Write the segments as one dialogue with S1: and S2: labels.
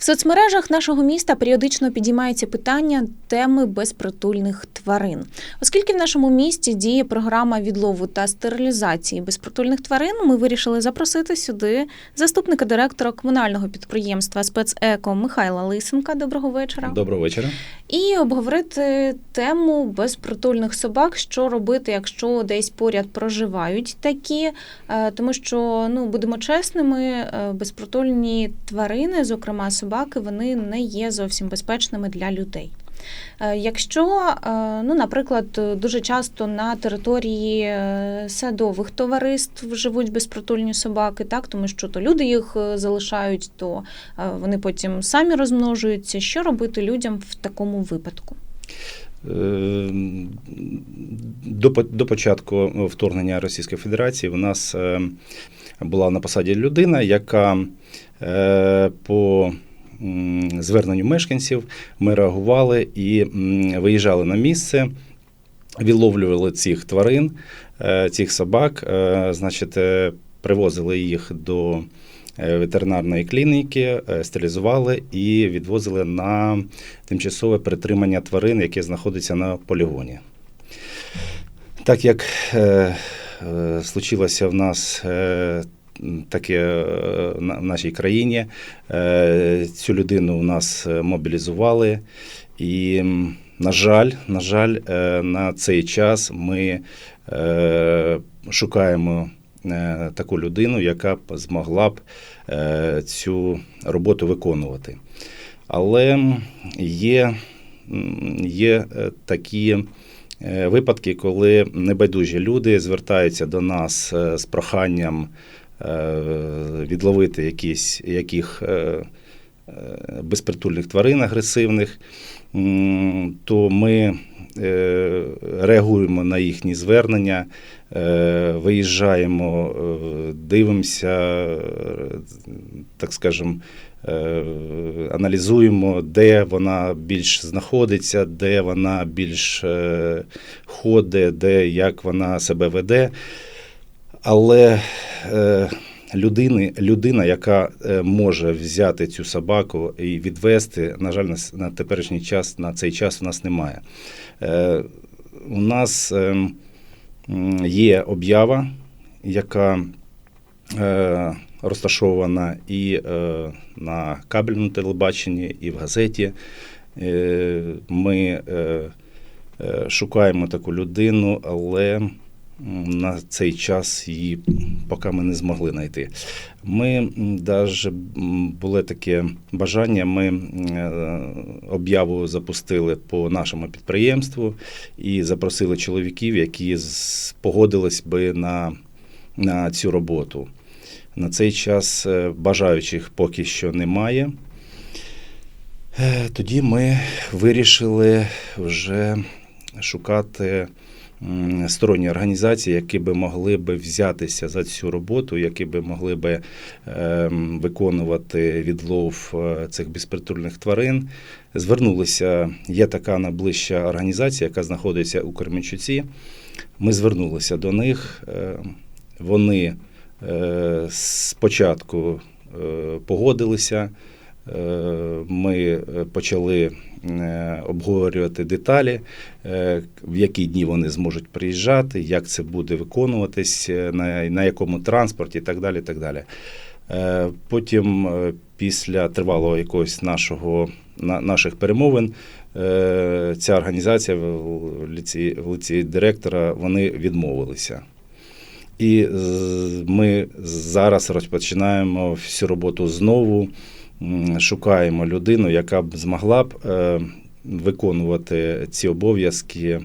S1: В соцмережах нашого міста періодично підіймається питання теми безпритульних тварин. Оскільки в нашому місті діє програма відлову та стерилізації безпритульних тварин, ми вирішили запросити сюди заступника директора комунального підприємства спецеко Михайла Лисенка. Доброго вечора.
S2: Доброго вечора.
S1: І обговорити тему безпритульних собак, що робити, якщо десь поряд проживають такі, Е, тому що ну будемо чесними, е, безпритульні тварини, зокрема собаки, вони не є зовсім безпечними для людей. Е, Якщо, е, ну, наприклад, дуже часто на території е, садових товариств живуть безпритульні собаки, так тому що то люди їх залишають, то вони потім самі розмножуються. Що робити людям в такому випадку?
S2: До, до початку вторгнення Російської Федерації у нас була на посаді людина, яка по зверненню мешканців ми реагували і виїжджали на місце, відловлювали цих тварин, е, цих собак, е, значить, е, привозили їх до ветеринарної клініки, стерилізували і відвозили на тимчасове притримання тварин, яке знаходиться на полігоні. Так як е, е, случилося в нас е, таке е, в нашій країні, е, цю людину у нас е, мобілізували. І, на жаль, на жаль, на цей час ми шукаємо таку людину, яка б змогла б цю роботу виконувати. Але є, є такі випадки, коли небайдужі люди звертаються до нас з проханням відловити якісь, яких е, е, безпритульних тварин агресивних, то ми е, реагуємо на їхні звернення, е, виїжджаємо, е, дивимося, е, так скажемо, е, аналізуємо, де вона більш знаходиться, де вона більш е, ходить, де як вона себе веде. Але е, людини, людина, яка е, може взяти цю собаку і відвести, на жаль, на, теперішній час, на цей час у нас немає. Е, у нас е, є об'ява, яка е, розташована і е, на кабельному телебаченні, і в газеті. Е, ми е, е, шукаємо таку людину, але на цей час її поки ми не змогли знайти. Ми навіть було таке бажання. Ми е, об'яву запустили по нашому підприємству і запросили чоловіків, які погодились би на, на цю роботу. На цей час е, бажаючих поки що немає. Е, Тоді ми вирішили вже шукати сторонні організації, які би могли би взятися за цю роботу, які би могли би ем, виконувати відлов е, цих безпритульних тварин. Звернулися, є така найближча організація, яка знаходиться у Кременчуці. Ми звернулися до них. е, Вони е, спочатку е, погодилися. Ми почали обговорювати деталі, е, в які дні вони зможуть приїжджати, як це буде виконуватись, е, на, на якому транспорті і так далі. так далі. Е, Потім, е, після тривалого якогось нашого, на, наших перемовин, е, ця організація в лиці, в лиці директора вони відмовилися. І ми зараз розпочинаємо всю роботу знову. Шукаємо людину, яка б змогла б е, виконувати ці обов'язки.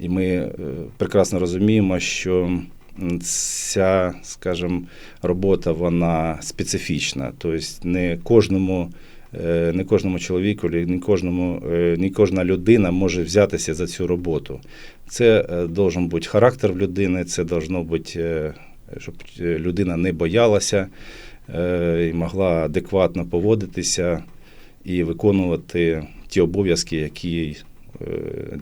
S2: І ми е, прекрасно розуміємо, що ця, скажімо, робота вона специфічна. Тобто не кожному, е, не кожному чоловіку, не кожному, не кожна людина може взятися за цю роботу. Це должен бути характер людини, це должно бути, щоб людина не боялася і могла адекватно поводитися і виконувати ті обов'язки, які е,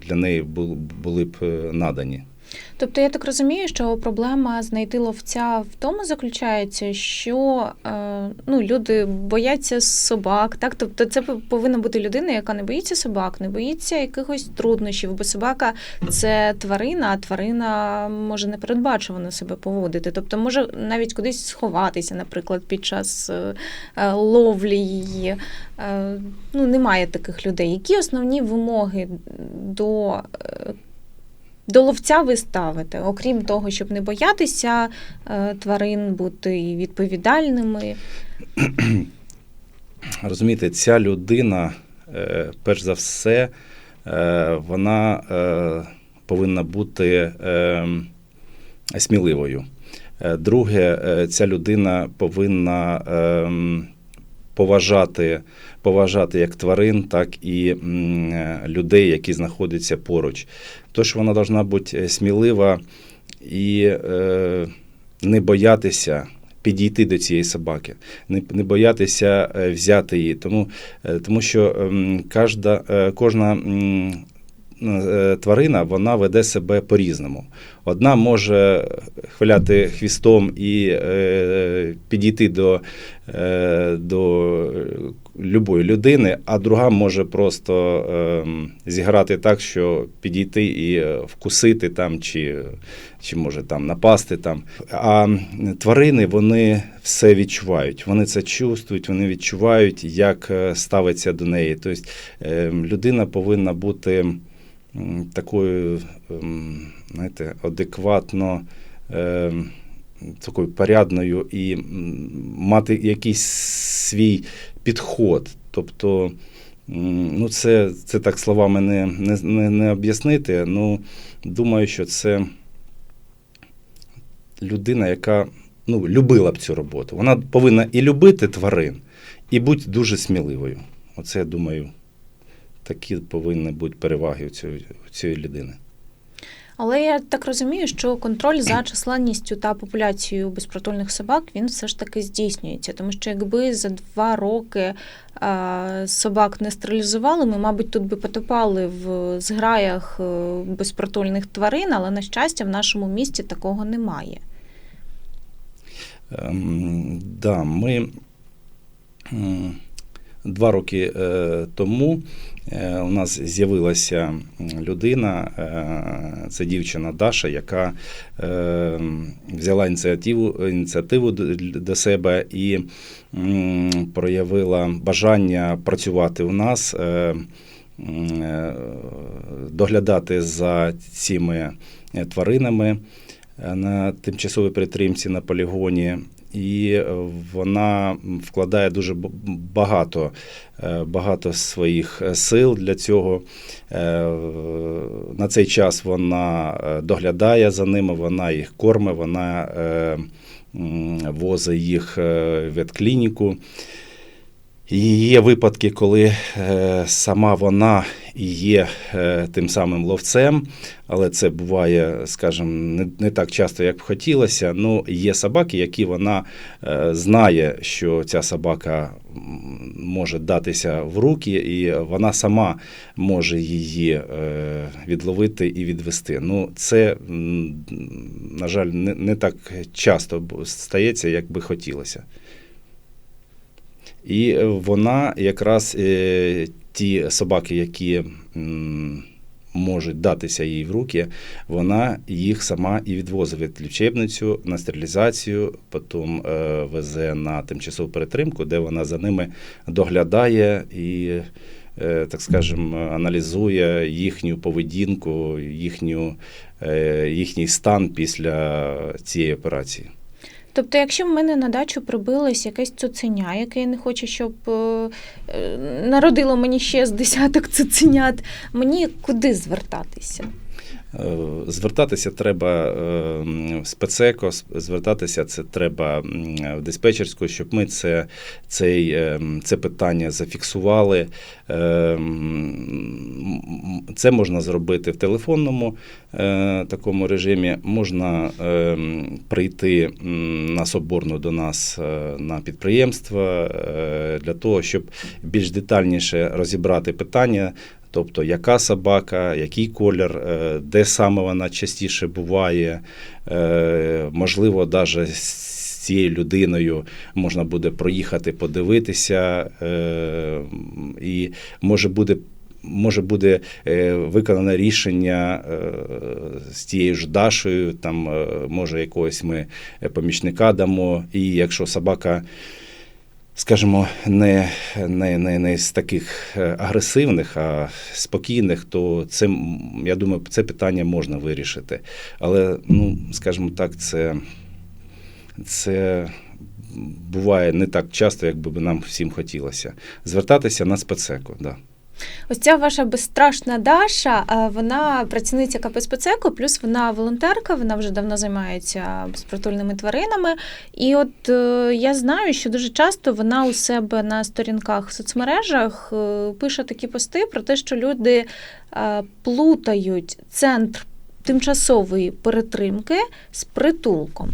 S2: для неї бу- були б е, надані.
S1: Тобто я так розумію, що проблема знайти ловця в тому заключається, що е, ну, люди бояться собак, так? Тобто це повинна бути людина, яка не боїться собак, не боїться якихось труднощів, бо собака це тварина, а тварина може непередбачувано себе поводити. Тобто може навіть кудись сховатися, наприклад, під час е, е, ловлі її. Ну, немає таких людей. Які основні вимоги до до ловця ви ставите, окрім того, щоб не боятися е, тварин, бути відповідальними.
S2: Розумієте, ця людина, е, перш за все, е, вона повинна бути сміливою. Друге, ця людина повинна е, поважати, поважати як тварин, так і людей, які знаходяться поруч. Тож вона повинна бути смілива і е, не боятися підійти до цієї собаки, не, не боятися е, взяти її. Тому, е, тому що ем, кожна, е, кожна е, тварина вона веде себе по-різному. Одна може хвиляти хвістом і е, підійти до, е, до любої людини, а друга може просто е, зіграти так, що підійти і е, вкусити там, чи, чи може там напасти там. А тварини вони все відчувають. Вони це чувствують, вони відчувають, як е, ставиться до неї. Тобто е, людина повинна бути такою, ем, знаєте, адекватно. ем, Такою порядною і мати якийсь свій підход. Тобто, ну це, це так словами не, не, не, не об'яснити. Ну, думаю, що це людина, яка ну, любила б цю роботу. Вона повинна і любити тварин, і бути дуже сміливою. Оце, я думаю, такі повинні бути переваги у цієї, людини.
S1: Але я так розумію, що контроль за численністю та популяцією безпритульних собак він все ж таки здійснюється. Тому що якби за два роки собак не стерилізували, ми, мабуть, тут би потопали в зграях е, безпритульних тварин, але на щастя, в нашому місті такого немає.
S2: Ем, да, ми два роки е, тому е, у нас з'явилася людина, е, це дівчина Даша, яка взяла ініціативу, ініціативу до, себе і проявила бажання працювати у нас. Доглядати за цими тваринами на тимчасовій підтримці на полігоні, і е, вона вкладає дуже багато, е, багато своїх е, сил для цього. На цей час вона доглядає за ними, вона їх кормить, вона возить їх в ветклініку. Є випадки, коли е, сама вона і є е, тим самим ловцем, але це буває, скажімо, не, так часто, як б хотілося. Ну, є собаки, які вона е, знає, що ця собака може датися в руки, і вона сама може її відловити і відвести. Ну, це, на жаль, не, так часто стається, як би хотілося. І е, вона якраз е, ті собаки, які можуть датися їй в руки, вона їх сама і відвозить в лічебницю на стерилізацію, потім е, везе на тимчасову перетримку, де вона за ними доглядає і, так скажемо, аналізує їхню поведінку, їхню, їхній стан після цієї операції.
S1: Тобто, якщо в мене на дачу прибилось якесь цуценя, яке не хоче, щоб е, е, народило мені ще з десяток цуценят, мені куди звертатися?
S2: Е, Звертатися треба в спецеко, звертатися це треба в диспетчерську, щоб ми це, цей, е, це питання зафіксували. Е, Це можна зробити в телефонному е, такому режимі. Можна прийти на соборну до нас е, на підприємство е, для того, щоб більш детальніше розібрати питання. Тобто, яка собака, який колір, е, де саме вона частіше буває, е, можливо, навіть з цією людиною можна буде проїхати, подивитися, е, і може буде. Може буде виконане рішення з тією ж Дашею, там може якогось ми помічника дамо. І якщо собака, скажімо, не, не, не, не з таких е, агресивних, а спокійних, то це я думаю, це питання можна вирішити. Але, ну, скажімо так, це, це буває не так часто, як би нам всім хотілося. Звертатися на спецеку, да.
S1: Ось ця ваша безстрашна Даша, вона працівниця КП «Спецеко», плюс вона волонтерка, вона вже давно займається безпритульними тваринами. І от е, я знаю, що дуже часто вона у себе на сторінках в соцмережах е, пише такі пости про те, що люди е, плутають центр тимчасової перетримки з притулком.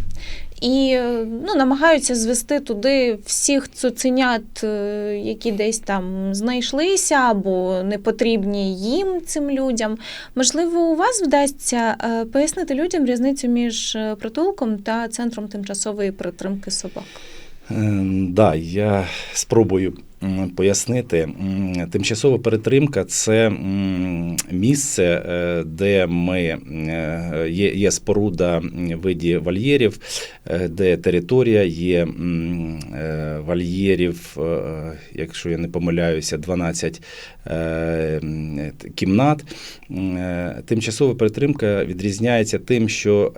S1: І ну, намагаються звести туди всіх цуценят, е, які десь там знайшлися або не потрібні їм цим людям. Можливо, у вас вдасться е, пояснити людям різницю між е, притулком та центром тимчасової перетримки собак.
S2: Так, Да, я спробую пояснити. Тимчасова перетримка це місце, е, де ми е, є, є споруда виді вольєрів, е, де територія є вольєрів, якщо я не помиляюся, 12 е, м, т- кімнат. Тимчасова перетримка відрізняється тим, що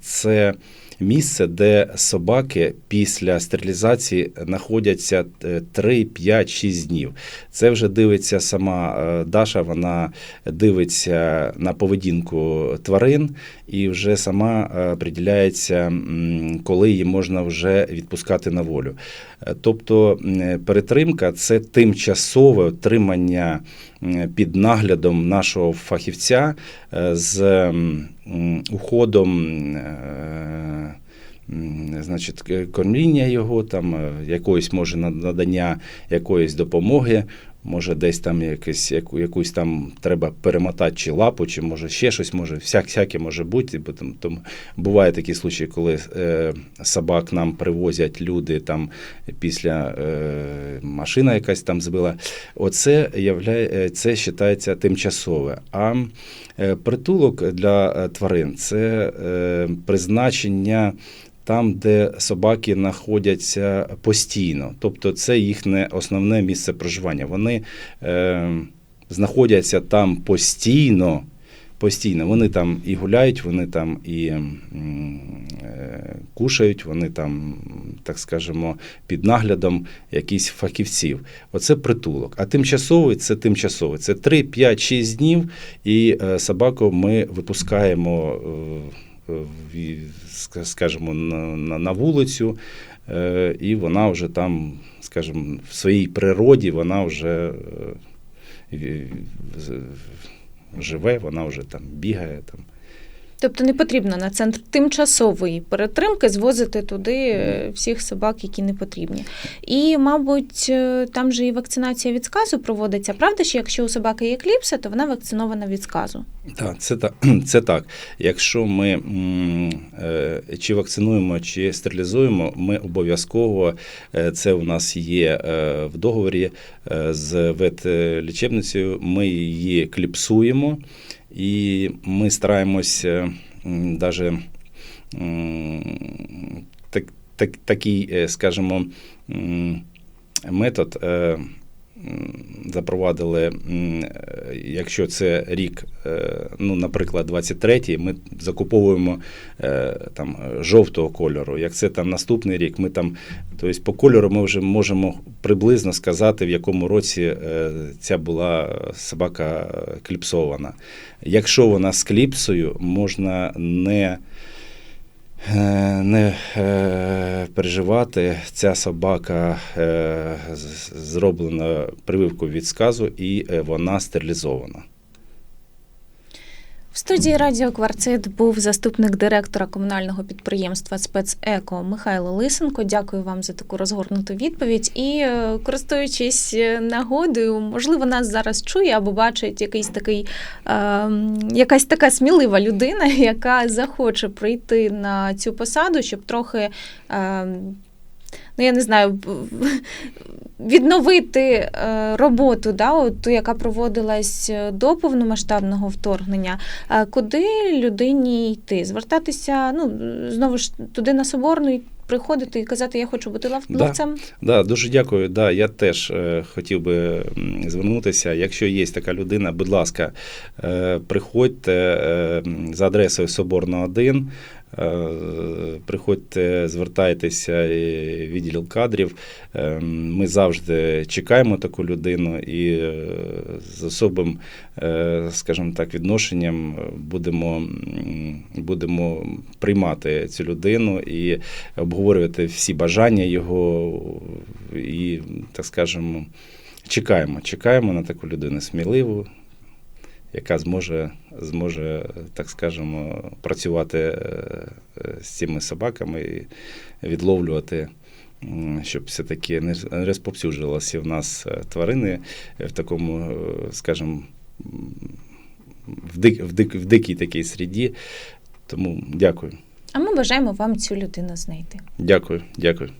S2: це місце, де собаки після стерилізації знаходяться е, 3, 5, 6 днів. Це вже дивиться сама е, Даша, вона дивиться на поведінку тварин і вже сама е, приділяється, коли її можна вже відпускати на волю. Е, Тобто перетримка це тимчасове отримання під наглядом нашого фахівця з уходом. е, Значить, кормління його, там е, якоїсь може надання якоїсь допомоги, може десь там якесь, яку, якусь там треба перемотати чи лапу, чи може ще щось, може всяк, всяке може бути. Бо там, тому буває такі случаї, коли е, собак нам привозять люди там після е, машина якась там збила. Оце являє, е, це вважається тимчасове. А е, притулок для е, тварин це е, призначення. Там, де собаки знаходяться постійно, тобто це їхнє основне місце проживання. Вони е, знаходяться там постійно, постійно. Вони там і гуляють, вони там і е, кушають, вони там, так скажемо, під наглядом якихось фахівців. Оце притулок. А тимчасовий це тимчасовий. Це 3, 5, 6 днів, і е, собаку ми випускаємо. Е, скажімо, на, на, вулицю, е, і вона вже там, скажімо, в своїй природі вона вже е, живе, вона вже там бігає. Там.
S1: Тобто не потрібно на центр тимчасової перетримки звозити туди е, всіх собак, які не потрібні. І, мабуть, е, там же і вакцинація від сказу проводиться. Правда, що якщо у собаки є кліпса, то вона вакцинована від сказу.
S2: Так, це так. Це так. Якщо ми е, чи вакцинуємо, чи стерилізуємо, ми обов'язково це у нас є в договорі з ветлічебницею, ми її кліпсуємо і ми стараємося даже так, так, такий, е, скажімо, метод. Запровадили, е, якщо це рік, е, ну, наприклад, 23-й, ми закуповуємо е, там жовтого кольору. Як це там наступний рік, ми там, тобто по кольору ми вже можемо приблизно сказати, в якому році ця була собака кліпсована. Якщо вона з кліпсою, можна не не е, переживати. Ця собака е, зроблена прививку від сказу і е, вона стерилізована.
S1: В студії Радіо Кварцит був заступник директора комунального підприємства «Спецеко» Михайло Лисенко. Дякую вам за таку розгорнуту відповідь. І е, користуючись е, нагодою, можливо, нас зараз чує або бачить якийсь такий, е, якась така смілива людина, яка захоче прийти на цю посаду, щоб трохи. Е, Ну, я не знаю, відновити е, роботу, да, от, ту, яка проводилась е, до повномасштабного вторгнення. Куди людині йти? Звертатися, ну, знову ж туди на Соборну і приходити і казати, я хочу бути лав-
S2: Да. Да, дуже дякую. Да, я теж е, хотів би звернутися. Якщо є така людина, будь ласка, е, приходьте е, за адресою Соборна 1. Е, Приходьте, звертайтеся відділ кадрів. Е, Ми завжди чекаємо таку людину і е, з особим, скажімо так, відношенням будемо, будемо приймати цю людину і обговорювати всі бажання його і, так скажемо, чекаємо. Чекаємо на таку людину сміливу, яка зможе, зможе так скажемо, працювати е, е, з цими собаками і відловлювати. Щоб все-таки не розповсюджувалися в нас е, тварини в такому, скажімо, в, дик, в, дик, в дикій такій середі. Тому дякую.
S1: А ми бажаємо вам цю людину знайти.
S2: Дякую, дякую.